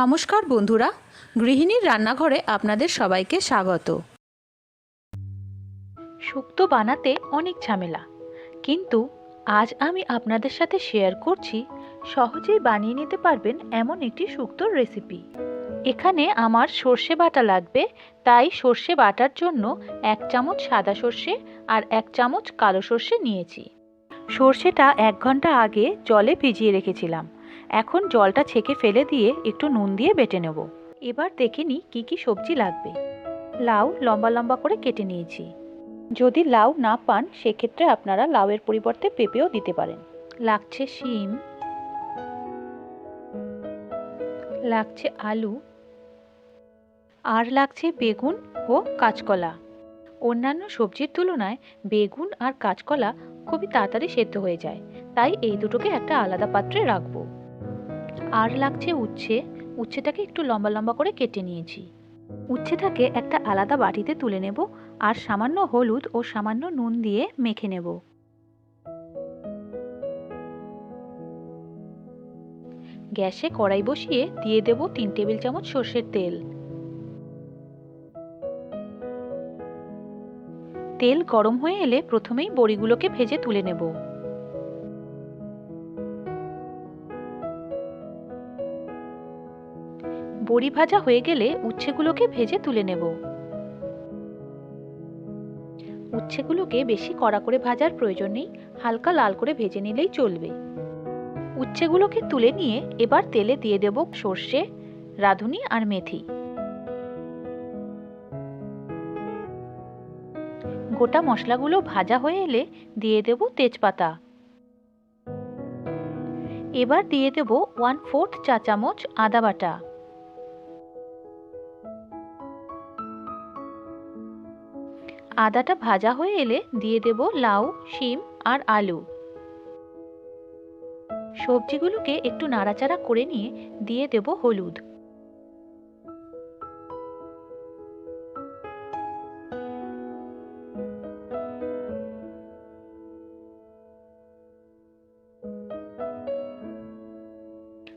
নমস্কার বন্ধুরা, গৃহিণীর রান্নাঘরে আপনাদের সবাইকে স্বাগত। শুক্তো বানাতে অনেক ঝামেলা, কিন্তু আজ আমি আপনাদের সাথে শেয়ার করছি, সহজেই বানিয়ে নিতে পারবেন এমন একটি শুক্তোর রেসিপি এখানে আমার সর্ষে বাটা লাগবে, তাই সর্ষে বাটার জন্য এক চামচ সাদা সর্ষে আর এক চামচ কালো সর্ষে নিয়েছি। সর্ষেটা এক ঘণ্টা আগে জলে ভিজিয়ে রেখেছিলাম। এখন জলটা ছেঁকে ফেলে দিয়ে একটু নুন দিয়ে বেটে নেব। এবার দেখে নিই কী কী সবজি লাগবে। লাউ লম্বা লম্বা করে কেটে নিয়েছি। যদি লাউ না পান, সেক্ষেত্রে আপনারা লাউয়ের পরিবর্তে পেঁপেও দিতে পারেন। লাগছে শিম। লাগছে আলু। আর লাগছে বেগুন ও কাঁচকলা। অন্যান্য সবজির তুলনায় বেগুন আর কাঁচকলা খুবই তাড়াতাড়ি সেদ্ধ হয়ে যায়। তাই এই দুটোকে একটা আলাদা পাত্রে রাখব। আর লাগছে উচ্ছে। উচ্ছেটাকে একটু লম্বা লম্বা করে কেটে নিয়েছি। উচ্ছেটাকে একটা আলাদা বাটিতে তুলে নেব আর সামান্য হলুদ ও সামান্য নুন দিয়ে মেখে নেব। গ্যাসে কড়াই বসিয়ে দিয়ে দেব তিন টেবিল চামচ সর্ষের তেল। তেল গরম হয়ে এলে প্রথমেই বড়িগুলোকে ভেজে তুলে নেব। বড়ি ভাজা হয়ে গেলে উচ্ছেগুলোকে ভেজে তুলে নেব। উচ্ছেগুলোকে বেশি কড়া করে ভাজার প্রয়োজন নেই, হালকা লাল করে ভেজে নিলেই চলবে। উচ্ছেগুলোকে তুলে নিয়ে এবার তেলে দিয়ে দেব সর্ষে, রাঁধুনি আর মেথি। গোটা মশলাগুলো ভাজা হয়ে এলে দিয়ে দেব তেজপাতা। এবার দিয়ে দেব ওয়ান ফোর্থ চা চামচ আদা বাটা। আদাটা ভাজা হয়ে এলে দিয়ে দেব লাউ, শিম আর আলু। সবজিগুলোকে একটু নাড়াচাড়া করে নিয়ে দিয়ে দেব হলুদ।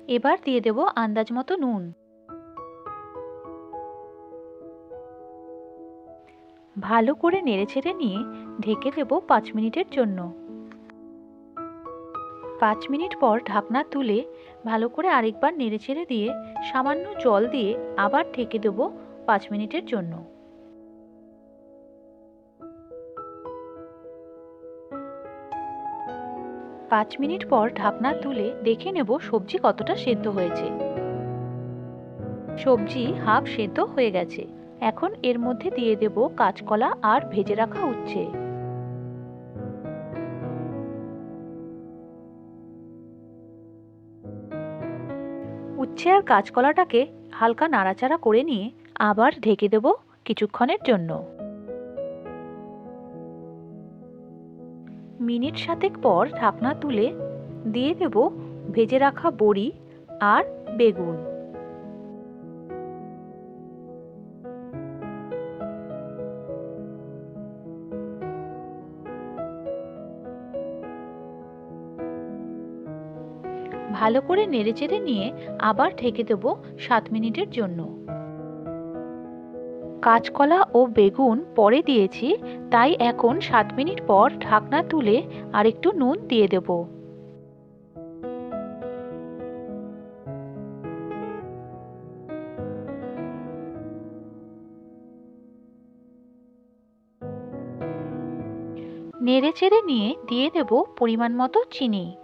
এবার দিয়ে দেব আন্দাজ মতো নুন। ভালো করে নেড়েছেড়ে নিয়ে ঢেকে দেব পাঁচ মিনিটের জন্য। পাঁচ মিনিট পর ঢাকনা তুলে ভালো করে আরেকবার নেড়েছেড়ে দিয়ে সামান্য জল দিয়ে আবার ঢেকে দেব পাঁচ মিনিটের জন্য। পাঁচ মিনিট পর ঢাকনা তুলে দেখে নেব সবজি কতটা সেদ্ধ হয়েছে। সবজি হাফ সেদ্ধ হয়ে গেছে। এখন এর মধ্যে দিয়ে দেব কাঁচকলা আর ভেজে রাখা উচ্ছে। উচ্ছে আর কাঁচকলাটাকে হালকা নাড়াচাড়া করে নিয়ে আবার ঢেকে দেব কিছুক্ষণের জন্য। মিনিট সাতেক পর ঢাকনা তুলে দিয়ে দেব ভেজে রাখা বড়ি আর বেগুন। ভালো করে নেড়েচেড়ে নিয়ে আবার ঢেকে দেব সাত মিনিটের জন্য। কাঁচকলা ও বেগুন পরে দিয়েছি, তাই এখন সাত মিনিট পর ঢাকনা তুলে আর একটু নুন দিয়ে দেব। নেড়ে চেড়ে নিয়ে দিয়ে দেব পরিমাণ মতো চিনি।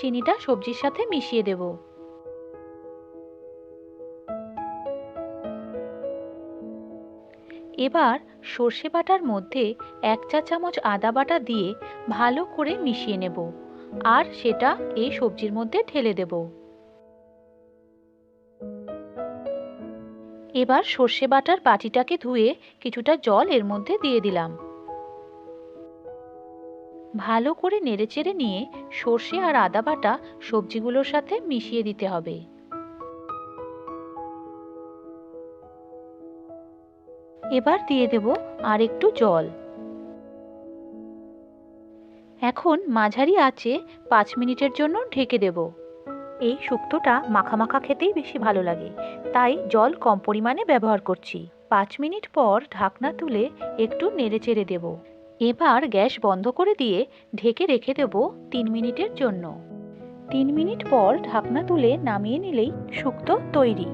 চিনিটা সবজির সাথে মিশিয়ে দেব। এবার সর্ষে বাটার মধ্যে এক চা চামচ আদা বাটা দিয়ে ভালো করে মিশিয়ে নেব আর সেটা এই সবজির মধ্যে ঢেলে দেব। এবার সর্ষে বাটার বাটিটাকে ধুয়ে কিছুটা জল এর মধ্যে দিয়ে দিলাম। ভালো করে নেড়েচেড়ে নিয়ে সর্ষে আর আদা বাটা সবজিগুলোর সাথে মিশিয়ে দিতে হবে। এবার দিয়ে দেব আর একটু জল। এখন মাঝারি আঁচে পাঁচ মিনিটের জন্য ঢেকে দেব। এই শুক্তোটা মাখা খেতেই বেশি ভালো লাগে, তাই জল কম পরিমাণে ব্যবহার করছি। পাঁচ মিনিট পর ঢাকনা তুলে একটু নেড়েচেড়ে দেব। এবার গ্যাস বন্ধ করে দিয়ে ঢেকে রেখে দেব তিন মিনিটের জন্য। তিন মিনিট পর ঢাকনা তুলে নামিয়ে নিলেই শুক্তো তৈরি।